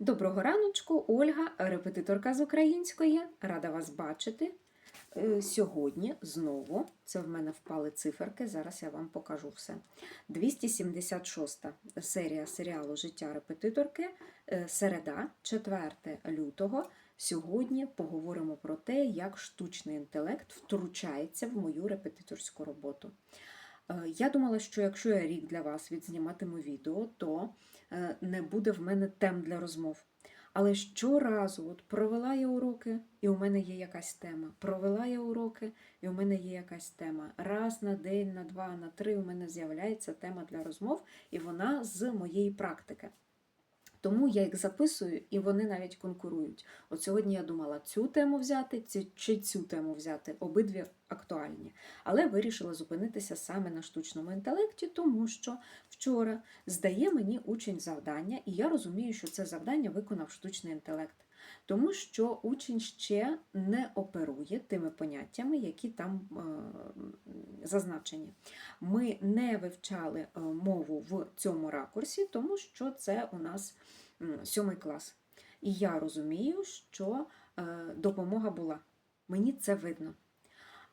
Доброго раночку, Ольга, репетиторка з української. Рада вас бачити. Е, Сьогодні знову, це в мене впали циферки, зараз я вам покажу все. 276 серія серіалу Життя репетиторки, е, середа, 4 лютого. Сьогодні поговоримо про те, як штучний інтелект втручається в мою репетиторську роботу. Е, Я думала, що якщо я рік для вас відзніматиму відео, то не буде в мене тем для розмов. Але щоразу от провела я уроки, і у мене є якась тема. Провела я уроки, і у мене є якась тема. Раз на день, на два, на три у мене з'являється тема для розмов, і вона з моєї практики. Тому я їх записую, і вони навіть конкурують. От сьогодні я думала цю тему взяти чи цю тему взяти. Обидві актуальні. Але вирішила зупинитися саме на штучному інтелекті, тому що вчора здає мені учень завдання, і я розумію, що це завдання виконав штучний інтелект. Тому що учень ще не оперує тими поняттями, які там е, зазначені. Ми не вивчали е, мову в цьому ракурсі, тому що це у нас сьомий клас. І я розумію, що е, допомога була. Мені це видно.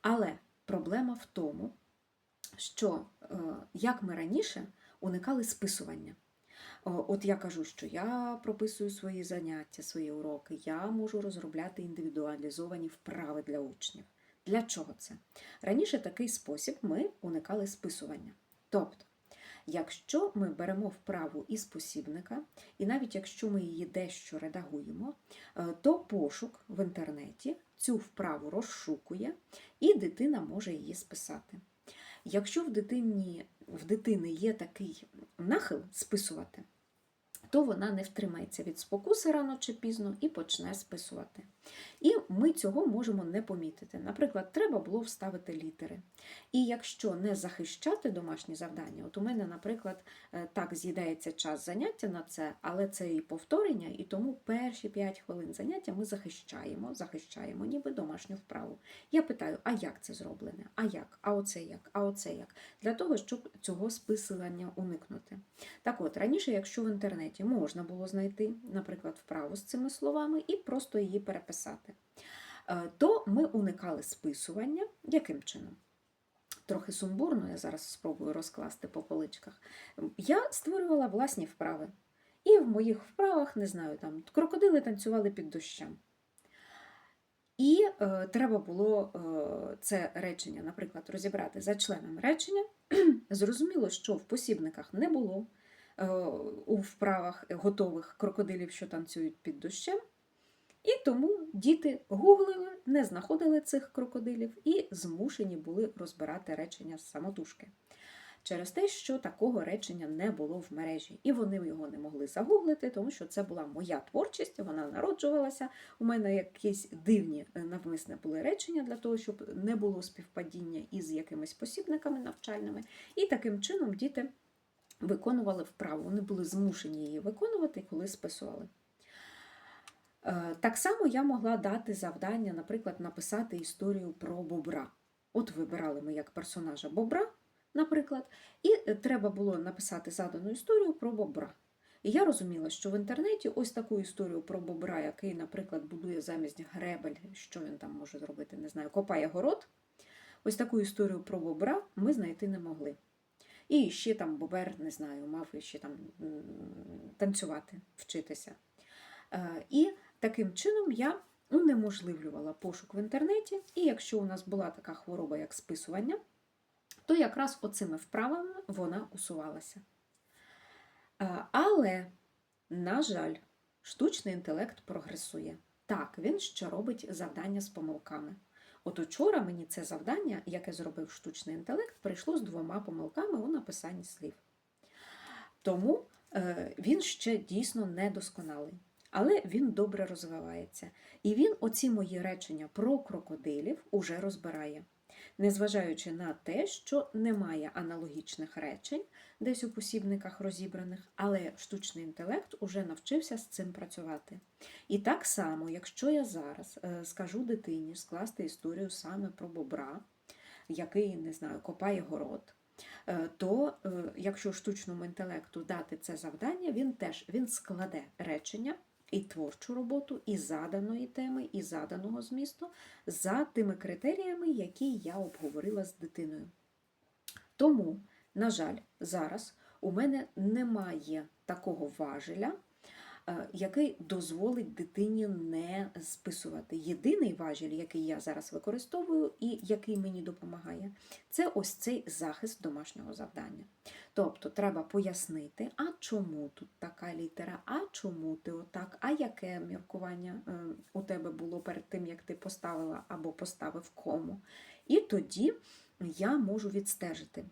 Але проблема в тому, що як ми раніше уникали списування. О, От я кажу, що я прописую свої заняття, свої уроки, я можу розробляти індивідуалізовані вправи для учнів. Для чого це? Раніше такий спосіб ми уникали списування. Тобто, якщо ми беремо вправу із посібника, і навіть якщо ми її дещо редагуємо, е, то пошук в інтернеті цю вправу розшукує, і дитина може її списати. Якщо в дитині, в дитини є такий нахил списувати, то вона не втримається від спокуси рано чи пізно і почне списувати. І ми цього можемо не помітити. Наприклад, треба було вставити літери. І якщо не захищати домашні завдання, от у мене, наприклад, е, так з'їдається час заняття на це, але це і повторення, і тому перші 5 хвилин заняття ми захищаємо, захищаємо ніби домашню вправу. Я питаю, а як це зроблене? А як? А оце як? А оце як? Для того, щоб цього списування уникнути. Так от, раніше, якщо в інтернеті можна було знайти, наприклад, вправу з цими словами і просто її переписати, е, то ми уникали списування яким чином? Трохи сумбурно, я зараз спробую розкласти по поличках. Я створювала власні вправи. І в моїх вправах, не знаю, там крокодили танцювали під дощем. І е, треба було е, це речення, наприклад, розібрати за членом речення. Зрозуміло, що в посібниках не було у вправах готових крокодилів, що танцюють під дощем. І тому діти гуглили, не знаходили цих крокодилів і змушені були розбирати речення з самотужки. Через те, що такого речення не було в мережі, і вони його не могли загуглити, тому що це була моя творчість, вона народжувалася. У мене якісь дивні е, навмисне були речення для того, щоб не було співпадіння із якимись посібниками навчальними. І таким чином діти виконували вправу. Вони були змушені її виконувати, коли списували. Е, Так само я могла дати завдання, наприклад, написати історію про бобра. От вибирали ми як персонажа бобра, наприклад, і е, треба було написати задану історію про бобра. І я розуміла, що в інтернеті ось таку історію про бобра, який, наприклад, будує замість гребель, що він там може зробити, не знаю, копає город. Ось таку історію про бобра ми знайти не могли. І ще там бобер, не знаю, мав ще там танцювати, вчитися. Е, І таким чином я унеможливлювала пошук в інтернеті, і якщо у нас була така хвороба, як списування, то якраз оцими вправами вона усувалася. Е, Але, на жаль, штучний інтелект прогресує. Так, він ще робить завдання з помилками. От учора мені це завдання, яке зробив штучний інтелект, прийшло з двома помилками у написанні слів. Тому е, він ще дійсно недосконалий, але він добре розвивається. І він оці мої речення про крокодилів уже розбирає, незважаючи на те, що немає аналогічних речень десь у посібниках розібраних, але штучний інтелект уже навчився з цим працювати. І так само, якщо я зараз е, скажу дитині скласти історію саме про бобра, який, не знаю, копає город, е, то е, якщо штучному інтелекту дати це завдання, він теж він складе речення і творчу роботу, і заданої теми, і заданого змісту за тими критеріями, які я обговорила з дитиною. Тому, на жаль, зараз у мене немає такого важеля, який дозволить дитині не списувати. Єдиний важіль, який я зараз використовую і який мені допомагає, це ось цей захист домашнього завдання. Тобто треба пояснити, а чому тут така літера, а чому ти отак, а яке міркування е, у тебе було перед тим, як ти поставила або поставив кому. І тоді я можу відстежити.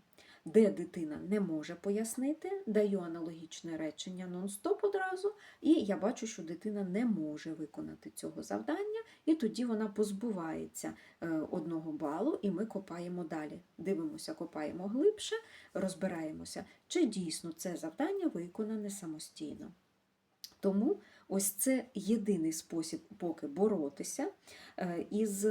Де дитина не може пояснити, даю аналогічне речення нон-стоп одразу, і я бачу, що дитина не може виконати цього завдання, і тоді вона позбувається е, одного балу, і ми копаємо далі. Дивимося, копаємо глибше, розбираємося, чи дійсно це завдання виконане самостійно. Тому ось це єдиний спосіб поки боротися е, із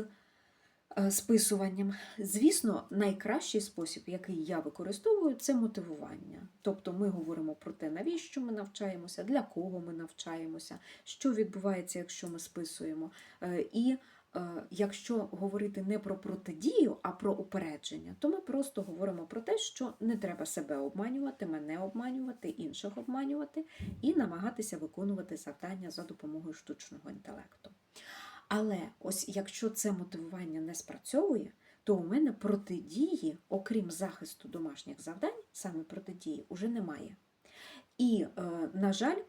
списуванням. Звісно, найкращий спосіб, який я використовую, це мотивування. Тобто ми говоримо про те, навіщо ми навчаємося, для кого ми навчаємося, що відбувається, якщо ми списуємо. Е, І е, якщо говорити не про протидію, а про упередження, то ми просто говоримо про те, що не треба себе обманювати, мене обманювати, інших обманювати і намагатися виконувати завдання за допомогою штучного інтелекту. Але ось якщо це мотивування не спрацьовує, то у мене протидії, окрім захисту домашніх завдань, саме протидії, уже немає. І, е, на жаль,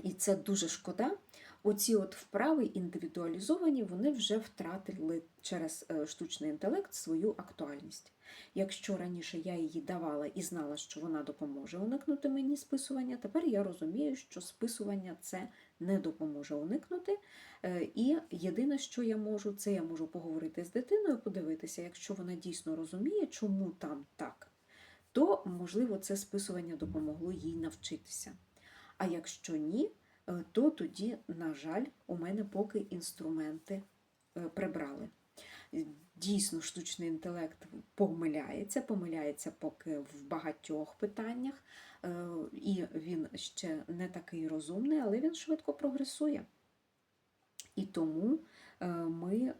і це дуже шкода, оці от вправи індивідуалізовані, вони вже втратили через е, штучний інтелект свою актуальність. Якщо раніше я її давала і знала, що вона допоможе уникнути мені списування, тепер я розумію, що списування це не допоможе уникнути. Е, І єдине, що я можу, це я можу поговорити з дитиною, подивитися, якщо вона дійсно розуміє, чому там так, то, можливо, це списування допомогло їй навчитися. А якщо ні, е, то тоді, на жаль, у мене поки інструменти е, прибрали. Дійсно, штучний інтелект помиляється, помиляється поки в багатьох питаннях, е, і він ще не такий розумний, але він швидко прогресує. І тому е, ми е,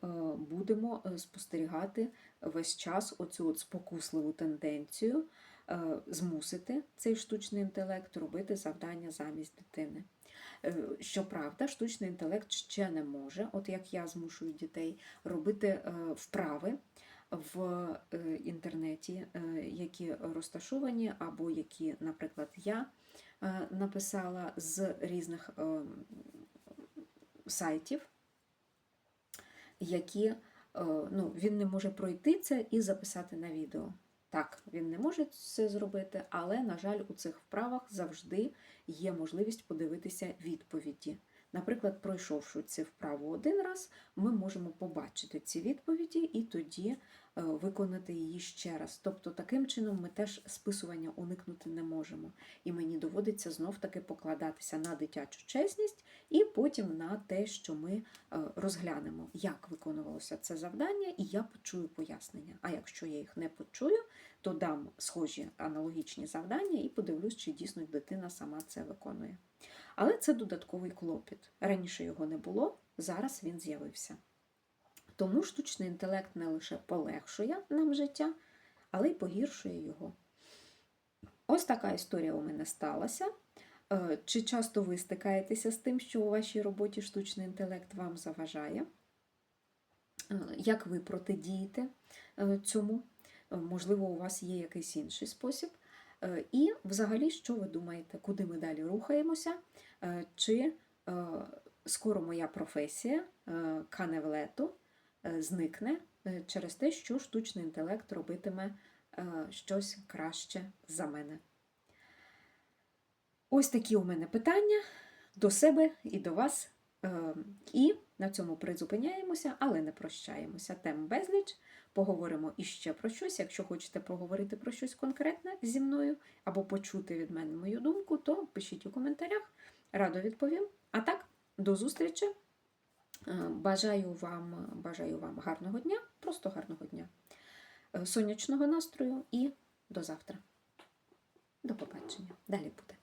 будемо спостерігати весь час оцю от спокусливу тенденцію змусити цей штучний інтелект робити завдання замість дитини. Е, Щоправда, штучний інтелект ще не може, от як я змушую дітей робити е, вправи в е, інтернеті, е, які розташовані, або які, наприклад, я е, написала з різних е, сайтів, які е, ну, він не може пройти це і записати на відео. Так, він не може це зробити, але, на жаль, у цих вправах завжди є можливість подивитися відповіді. Наприклад, пройшовши цю вправу один раз, ми можемо побачити ці відповіді і тоді виконати її ще раз. Тобто, таким чином ми теж списування уникнути не можемо. І мені доводиться знов-таки покладатися на дитячу чесність і потім на те, що ми е, розглянемо, як виконувалося це завдання, і я почую пояснення. А якщо я їх не почую, то дам схожі аналогічні завдання і подивлюсь, чи дійсно дитина сама це виконує. Але це додатковий клопіт. Раніше його не було, зараз він з'явився. Тому штучний інтелект не лише полегшує нам життя, але й погіршує його. Ось така історія у мене сталася. Е, Чи часто ви стикаєтеся з тим, що у вашій роботі штучний інтелект вам заважає? Е, Як ви протидієте е, цьому? Можливо, у вас є якийсь інший спосіб. І взагалі, що ви думаєте, куди ми далі рухаємося? Чи скоро моя професія е, каневлету е, зникне е, через те, що штучний інтелект робитиме е, щось краще за мене? Ось такі у мене питання до себе і до вас. Е, І на цьому призупиняємося, але не прощаємося. Тем безліч. Поговоримо іще про щось. Якщо хочете поговорити про щось конкретне зі мною або почути від мене мою думку, то пишіть у коментарях. Радо відповім. А так, до зустрічі. Е, Бажаю вам, бажаю вам гарного дня, просто гарного дня, е, сонячного настрою і до завтра. До побачення. Далі буде.